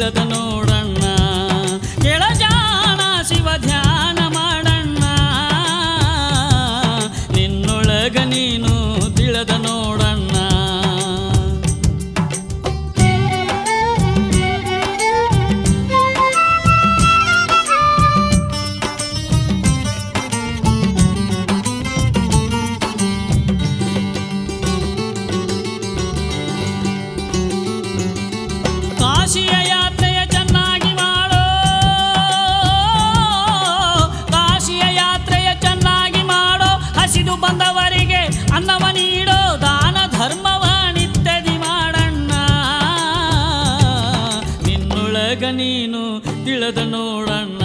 ಬೀಳದ ನೋಡಣ್ಣ ಕೆಳಜಾಣ ಶಿವ ಧ್ಯಾನ ಮಾಡಣ್ಣ. ನಿನ್ನೊಳಗ ನೀನು ತಿಳಿದ ನೋಡ ಬಂದವರಿಗೆ ಅನ್ನವ ನೀಡೋ ದಾನ ಧರ್ಮವ ನಿತ್ಯದಿ ಮಾಡಣ್ಣ. ನಿನ್ನೊಳಗ ನೀನು ತಿಳಿದ ನೋಡಣ್ಣ.